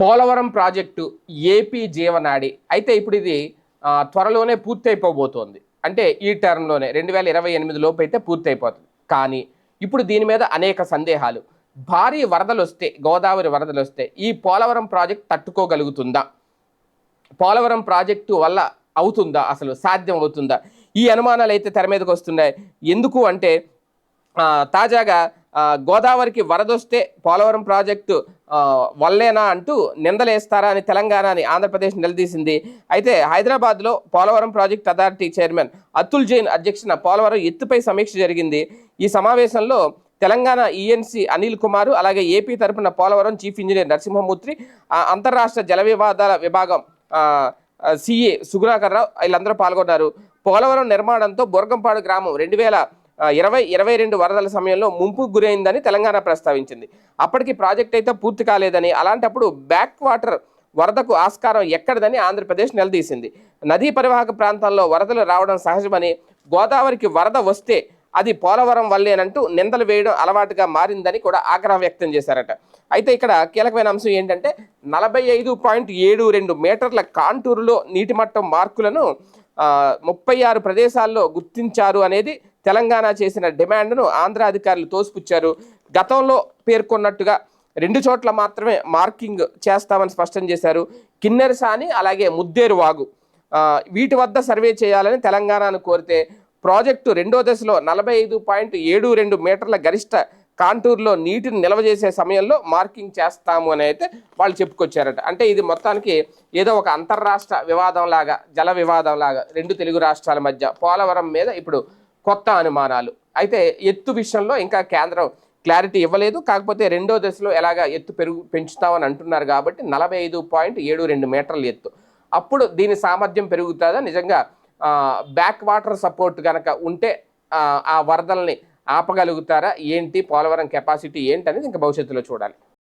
Polavaram project AP జీవనాడి. అయితే ఇప్పుడు ఇది త్వరలోనే పూర్తయిపోబోతోంది. అంటే ఈ టర్మ్లోనే రెండు వేల ఇరవై ఎనిమిది లోపు అయితే పూర్తయిపోతుంది. కానీ ఇప్పుడు దీని మీద అనేక సందేహాలు. భారీ వరదలు వస్తే గోదావరి వరదలు వస్తే ఈ పోలవరం ప్రాజెక్ట్ తట్టుకోగలుగుతుందా? పోలవరం ప్రాజెక్టు వల్ల అవుతుందా? అసలు సాధ్యం అవుతుందా? ఈ అనుమానాలు అయితే తెర మీదకి వస్తున్నాయి ఎందుకు అంటే తాజాగా గోదావరికి వరదొస్తే పోలవరం ప్రాజెక్టు వల్లేనా అంటూ నిందలేస్తారా అని తెలంగాణని ఆంధ్రప్రదేశ్ నిలదీసింది. అయితే హైదరాబాద్లో Polavaram project authority chairman Atul Jain అధ్యక్షన Polavaram ఎత్తుపై సమీక్ష జరిగింది. ఈ సమావేశంలో తెలంగాణ ఈఎన్సీ అనిల్ కుమార్ అలాగే ఏపీ తరపున పోలవరం చీఫ్ ఇంజనీర్ నరసింహమూర్తి అంతర్రాష్ట్ర జల వివాదాల విభాగం సిఏ సుగుణాకర్ రావు వీళ్ళందరూ పాల్గొన్నారు. పోలవరం నిర్మాణంతో బొరగంపాడు గ్రామం రెండు వేల ఇరవై ఇరవై రెండు వరదల సమయంలో ముంపుకు గురైందని తెలంగాణ ప్రస్తావించింది. అప్పటికి ప్రాజెక్ట్ అయితే పూర్తి కాలేదని అలాంటప్పుడు బ్యాక్ వాటర్ వరదకు ఆస్కారం ఎక్కడదని ఆంధ్రప్రదేశ్ నిలదీసింది. నదీ పరివాహక ప్రాంతాల్లో వరదలు రావడం సహజమని గోదావరికి వరద వస్తే అది పోలవరం వల్లేనంటూ నిందలు వేయడం అలవాటుగా మారిందని కూడా ఆగ్రహం వ్యక్తం చేశారట. అయితే ఇక్కడ కీలకమైన అంశం ఏంటంటే నలభై ఐదు పాయింట్ ఏడు రెండు మీటర్ల కాంటూరులో నీటి మట్టం మార్కులను ముప్పై ఆరు ప్రదేశాల్లో గుర్తించారు అనేది తెలంగాణ చేసిన డిమాండ్ను ఆంధ్ర అధికారులు తోసిపుచ్చారు. గతంలో పేర్కొన్నట్టుగా రెండు చోట్ల మాత్రమే మార్కింగ్ చేస్తామని స్పష్టం చేశారు. కిన్నెరసాని అలాగే ముద్దేరు వాగు వీటి వద్ద సర్వే చేయాలని తెలంగాణను కోరితే ప్రాజెక్టు రెండో దశలో నలభై ఐదు పాయింట్ ఏడు రెండు మీటర్ల గరిష్ట కాంటూర్లో నీటిని నిల్వ చేసే సమయంలో మార్కింగ్ చేస్తాము అని అయితే వాళ్ళు చెప్పుకొచ్చారట. అంటే ఇది మొత్తానికి ఏదో ఒక అంతర్రాష్ట్ర వివాదం లాగా జల వివాదం లాగా రెండు తెలుగు రాష్ట్రాల మధ్య పోలవరం మీద ఇప్పుడు కొత్త అనుమానాలు. అయితే ఎత్తు విషయంలో ఇంకా కేంద్రం క్లారిటీ ఇవ్వలేదు. కాకపోతే రెండో దశలో ఎలాగా ఎత్తు పెరుగు పెంచుతామని అంటున్నారు కాబట్టి నలభై ఐదు పాయింట్ ఏడు రెండు మీటర్ల ఎత్తు. అప్పుడు దీని సామర్థ్యం పెరుగుతుందా? నిజంగా బ్యాక్ వాటర్ సపోర్ట్ కనుక ఉంటే ఆ, ఆ వరదల్ని ఆపగలుగుతారా? ఏంటి? పోలవరం కెపాసిటీ ఏంటి అనేది ఇంకా భవిష్యత్తులో చూడాలి.